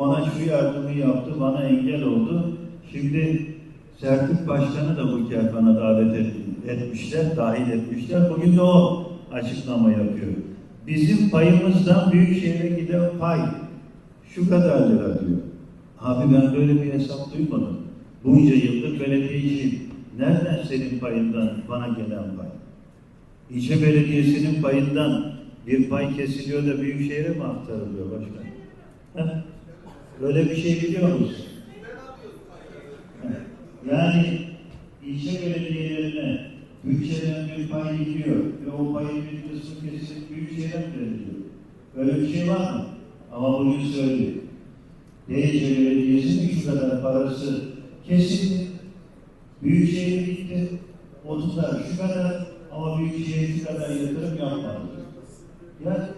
ona şu yardımı yaptı, bana engel oldu. Şimdi Sertip Başkanı da bu kervana davet et- etmişler, dahil etmişler. Bugün de o açıklama yapıyor. Bizim payımızdan Büyükşehir'e giden pay şu kadar lira diyor. Abi ben böyle bir hesap duymadım. Bunca yıldır belediyeciyim. Nereden senin payından bana gelen pay? İlçe belediyesinin payından bir pay kesiliyor da Büyükşehir'e mi aktarılıyor başkan? Böyle bir şey biliyor musun? Heh. Yani ilçe belediyelerine bütçeden bir pay gidiyor ve o payın bir kısmı kesilip Büyükşehir'e mi veriliyor? Böyle bir şey var mı? Ama bugün söylüyor. Değişe Belediyesi'nin şu kadar parası kesildi. Büyükşehir gitti. O tutar şu kadar ama Büyükşehir şu kadar yatırım yapmadı. Ya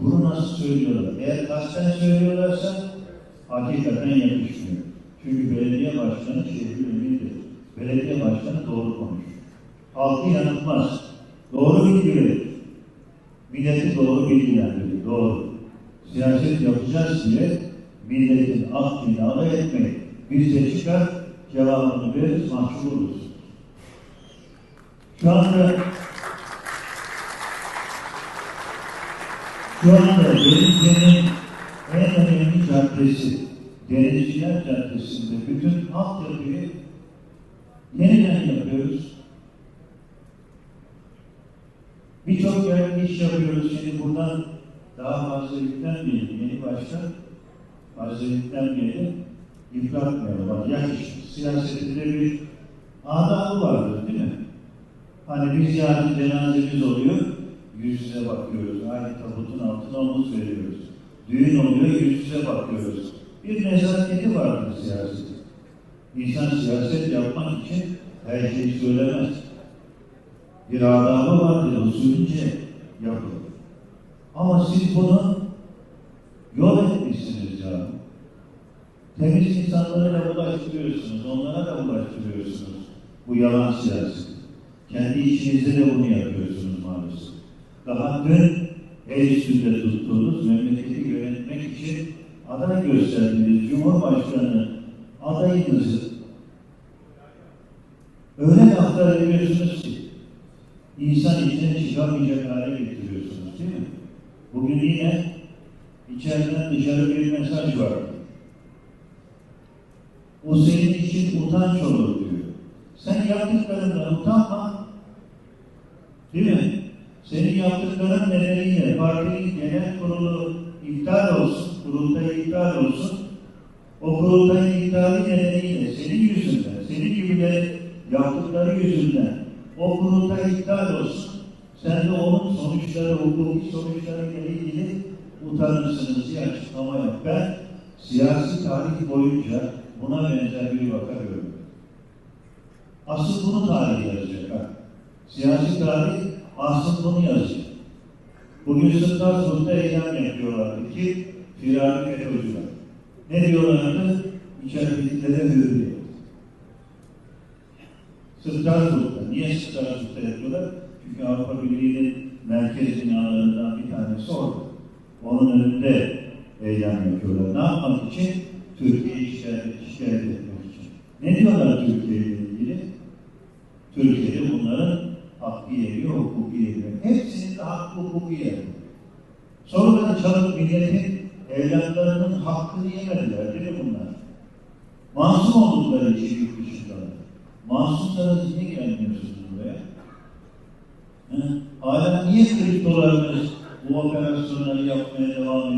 bunu nasıl söylüyorlar? Eğer kasten söylüyorlarsa hakikaten yakışmıyor. Çünkü belediye başkanı şehrin ünlüdür. Belediye başkanı doğru konuşur. Halkı yanıltmaz. Doğru bilgi verir. Milleti doğru bilgilendirir. Doğru. Siyaset yapacağız diye milletin aklını alay etmek. Biz de çıkar cevabını veririz, mahcup oluruz. Şu anda şu anda Denizli'nin en önemli caddesi, Denizciler Caddesi'nde bütün altyapıyı yeniden yapıyoruz. Birçok yerde iş yapıyoruz. Şimdi buradan daha fazla yüklenmeyelim. Yeni başkan fazla yüklenmeyelim. Yıpratmayalım. Yakışır. Siyasetinde bir adabı vardır değil mi? Hani biz yarın cenazemiz oluyor, yüz yüze bakıyoruz. Aynı tabutun altına omuz veriyoruz. Düğün oluyor, yüz yüze bakıyoruz. Bir nezaketi vardır siyaset. İnsan siyaset yapmak için her şeyi söylemez. Bir adabı vardır, usulünce yapılır. Ama siz bunu yol etmişsiniz ya. Temiz insanlara da bulaştırıyorsunuz, onlara da bulaştırıyorsunuz. Bu yalan siyaset. Kendi içinizde de bunu yapıyorsunuz maalesef. Daha dün el üstünde tuttuğunuz memleketi yönetmek için aday gösterdiğiniz Cumhurbaşkanı adayınızı öyle laflar ediyorsunuz ki insan içine çıkamayacak hale getiriyorsunuz değil mi? Bugün yine içeriden dışarı bir mesaj var. O senin için utanç olur diyor. Sen yaptıklarından utanma. Değil mi? Senin yaptıkların nedeniyle partinin genel kurulu iptal olsun, kurultayı iptal olsun. O kurultayın iptali nedeniyle senin yüzünden, senin gibilerin yaptıkları yüzünden o kurultay iptal olsun. Sen de onun sonuçları, hukuki sonuçlarıyla ilgili utanırsınız diye açıklama yap. Ben siyasi tarih boyunca buna benzer bir vaka gördüm. Asıl bunu tarih yazacak. Ha. Siyasi tarih asıl bunu yazacak. Bugün Strasbourg'da eylem yapıyorlardı ki firari FETÖ'cüler. Ne diyorlardı? İçeridekilere hürriyet. Strasbourg'da. Niye Strasbourg'da yapıyorlar? Çünkü Avrupa Birliği'nin merkez binalarından bir tanesi orada. Onun önünde eylem yapıyorlar. Ne yapmak için? Türkiye'yi şikayet, etmek için. Ne diyorlar Türkiye ile ilgili? Türkiye'de bunların hakkı yeri, hukuki yeri. Hepsinin de hakkı, hukuki yeri. Sonra çalıp milletin evlatlarının hakkını yemediler değil mi bunlar? Masum oldukları için yurt dışındalar. Masumsanız niye gelmiyorsunuz buraya? Hala niye kriptolarınız bu operasyonları yapmaya devam ediyor?